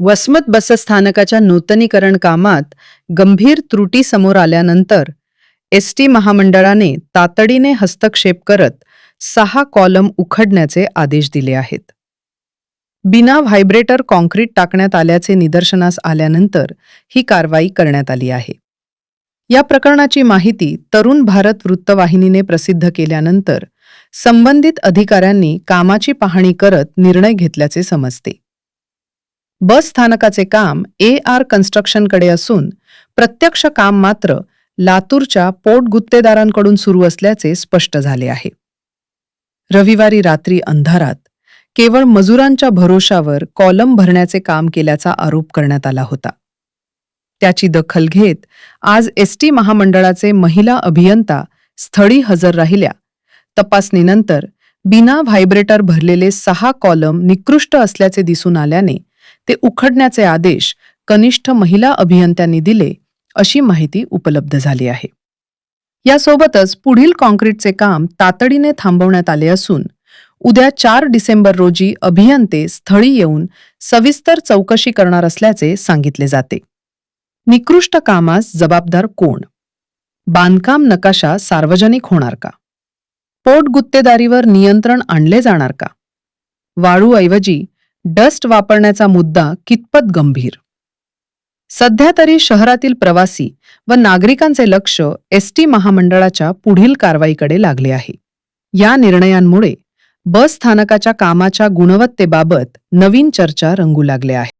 वसमत बसस्थानकाच्या नूतनीकरण कामात गंभीर त्रुटी समोर आल्यानंतर एस टी महामंडळाने तातडीने हस्तक्षेप करत सहा कॉलम उखडण्याचे आदेश दिले आहेत. बिना व्हायब्रेटर कॉन्क्रीट टाकण्यात आल्याचे निदर्शनास आल्यानंतर ही कारवाई करण्यात आली आहे. या प्रकरणाची माहिती तरुण भारत वृत्तवाहिनीने प्रसिद्ध केल्यानंतर संबंधित अधिकाऱ्यांनी कामाची पाहणी करत निर्णय घेतल्याचे समजते. बस स्थानकाचे काम ए आर कन्स्ट्रक्शनकडे असून प्रत्यक्ष काम मात्र लातूरच्या पोट गुत्तेदारांकडून सुरू असल्याचे स्पष्ट झाले आहे. रविवारी रात्री अंधारात केवळ मजुरांच्या भरोशावर कॉलम भरण्याचे काम केल्याचा आरोप करण्यात आला होता. त्याची दखल घेत आज एसटी महामंडळाचे महिला अभियंता स्थळी हजर राहिल्या. तपासणीनंतर बिना व्हायब्रेटर भरलेले सहा कॉलम निकृष्ट असल्याचे दिसून आल्याने ते उखडण्याचे आदेश कनिष्ठ महिला अभियंत्यांनी दिले अशी माहिती उपलब्ध झाली आहे. यासोबतच पुढील कॉन्क्रीटचे काम तातडीने थांबवण्यात आले असून उद्या चार डिसेंबर रोजी अभियंते स्थळी येऊन सविस्तर चौकशी करणार असल्याचे सांगितले जाते. निकृष्ट कामास जबाबदार कोण? बांधकाम नकाशा सार्वजनिक होणार का? पोट गुत्तेदारीवर नियंत्रण आणले जाणार का? वाळूऐवजी डस्ट वापरण्याचा मुद्दा कितपत गंभीर? सध्या तरी शहरातील प्रवासी व नागरिकांचे लक्ष एस टी महामंडळाच्या पुढील कारवाईकडे लागले आहे. या निर्णयांमुळे बस स्थानकाच्या कामाच्या गुणवत्तेबाबत नवीन चर्चा रंगू लागल्या आहे.